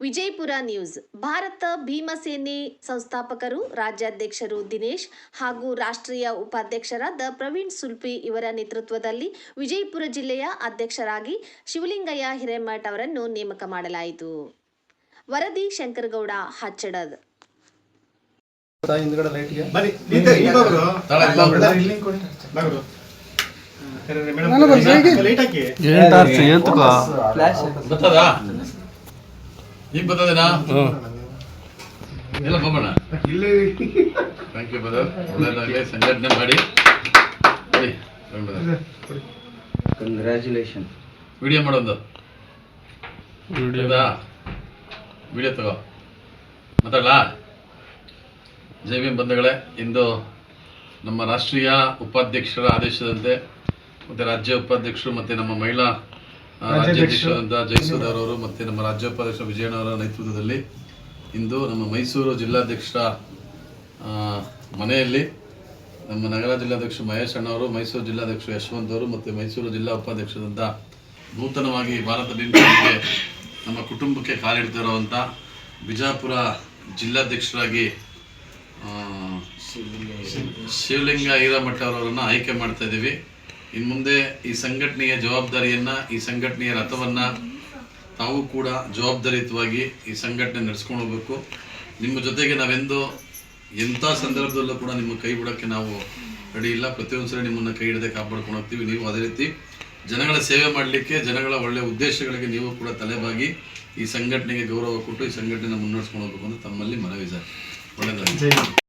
News. Bharata Bhimasene ಸಂಸ್ಥಾಪಕರು ರಾಜ್ಯಾಧ್ಯಕ್ಷರು ದಿನೇಶ್ ಹಾಗೂ ರಾಷ್ಟ್ರೀಯ ಉಪಾಧ್ಯಕ್ಷರಾದ ಪ್ರವೀಣ್ ಸುಲ್ಪಿ ಇವರ ನೇತೃತ್ವದಲ್ಲಿ ವಿಜಯಪುರ ಜಿಲ್ಲೆಯ ಅಧ್ಯಕ್ಷರಾಗಿ ಶಿವಲಿಂಗಯ್ಯ ಹಿರೇಮಠ್ ಅವರನ್ನು ನೇಮಕ ಮಾಡಲಾಯಿತು. ವರದಿ ಶಂಕರಗೌಡ ಹಚ್ಚಡದ್. ಹಿಂದ್ಗಡೆ ನಿಂತ ಈ ಬಾಬ್ರು ಇಲ್ಲ ಎಲ್ಲ ಥ್ಯಾಂಕ್ ಯು ಬ್ರದರ್ ಒಳ್ಳೇದಾಗಲಿ. ಸಂಘಟನೆ ಮಾಡಿ ನೋಡಿ ಕಂಗ್ರ್ಯಾಚುಲೇಷನ್ ವಿಡಿಯೋ ಮಾಡೋದು ವಿಡಿಯೋದಾ ವಿಡಿಯೋ ತಗೋ. ಮಾತಾಡಲಾ? ಜೈ ಭೀಮ್ ಬಂಧುಗಳೇ. ಇಂದು ನಮ್ಮ ರಾಷ್ಟ್ರೀಯ ಉಪಾಧ್ಯಕ್ಷರ ಆದೇಶದಂತೆ ಮತ್ತು ರಾಜ್ಯ ಉಪಾಧ್ಯಕ್ಷರು ಮತ್ತು ನಮ್ಮ ಮಹಿಳಾ ಆ, ಜಯಸುಧರ್ ಅವರು ಮತ್ತು ನಮ್ಮ ರಾಜ್ಯೋಪಾಧ್ಯಕ್ಷ ವಿಜಯಣ್ಣವರ ನೇತೃತ್ವದಲ್ಲಿ ಇಂದು ನಮ್ಮ ಮೈಸೂರು ಜಿಲ್ಲಾಧ್ಯಕ್ಷರ ಮನೆಯಲ್ಲಿ ನಮ್ಮ ನಗರ ಜಿಲ್ಲಾಧ್ಯಕ್ಷ ಮಹೇಶ್ ಅಣ್ಣವರು ಮೈಸೂರು ಜಿಲ್ಲಾಧ್ಯಕ್ಷ ಯಶವಂತ್ ಅವರು ಮತ್ತು ಮೈಸೂರು ಜಿಲ್ಲಾ ಉಪಾಧ್ಯಕ್ಷರಂತ ನೂತನವಾಗಿ ಭಾರತ ಬಿಂಬಿಗೆ ನಮ್ಮ ಕುಟುಂಬಕ್ಕೆ ಕಾಲಿಡ್ತಿರುವಂಥ ಬಿಜಾಪುರ ಜಿಲ್ಲಾಧ್ಯಕ್ಷರಾಗಿ ಶಿವಲಿಂಗ ಈರಮಠ ಅವರನ್ನು ಆಯ್ಕೆ ಮಾಡ್ತಾ ಇದ್ದೀವಿ. ಇನ್ನು ಮುಂದೆ ಈ ಸಂಘಟನೆಯ ಜವಾಬ್ದಾರಿಯನ್ನ, ಈ ಸಂಘಟನೆಯ ರಥವನ್ನು ತಾವು ಕೂಡ ಜವಾಬ್ದಾರಿಯುತವಾಗಿ ಈ ಸಂಘಟನೆ ನಡೆಸ್ಕೊಂಡು ಹೋಗಬೇಕು. ನಿಮ್ಮ ಜೊತೆಗೆ ನಾವೆಂದು ಎಂಥ ಸಂದರ್ಭದಲ್ಲೂ ಕೂಡ ನಿಮ್ಮ ಕೈ ಬಿಡೋಕ್ಕೆ ನಾವು ರೆಡಿ ಇಲ್ಲ. ಪ್ರತಿಯೊಂದು ಸರಿ ನಿಮ್ಮನ್ನು ಕೈ ಹಿಡದೆ ಕಾಪಾಡ್ಕೊಂಡು ಹೋಗ್ತೀವಿ ನೀವು ಅದೇ ರೀತಿ. ಜನಗಳ ಸೇವೆ ಮಾಡಲಿಕ್ಕೆ, ಜನಗಳ ಒಳ್ಳೆಯ ಉದ್ದೇಶಗಳಿಗೆ ನೀವು ಕೂಡ ತಲೆಬಾಗಿ ಈ ಸಂಘಟನೆಗೆ ಗೌರವ ಕೊಟ್ಟು ಈ ಸಂಘಟನೆ ಮುನ್ನಡೆಸ್ಕೊಂಡು ಹೋಗಬೇಕು ಅಂತ ತಮ್ಮಲ್ಲಿ ಮನವಿ ಸರ್. ಒಳ್ಳೆಯದಾಗಿ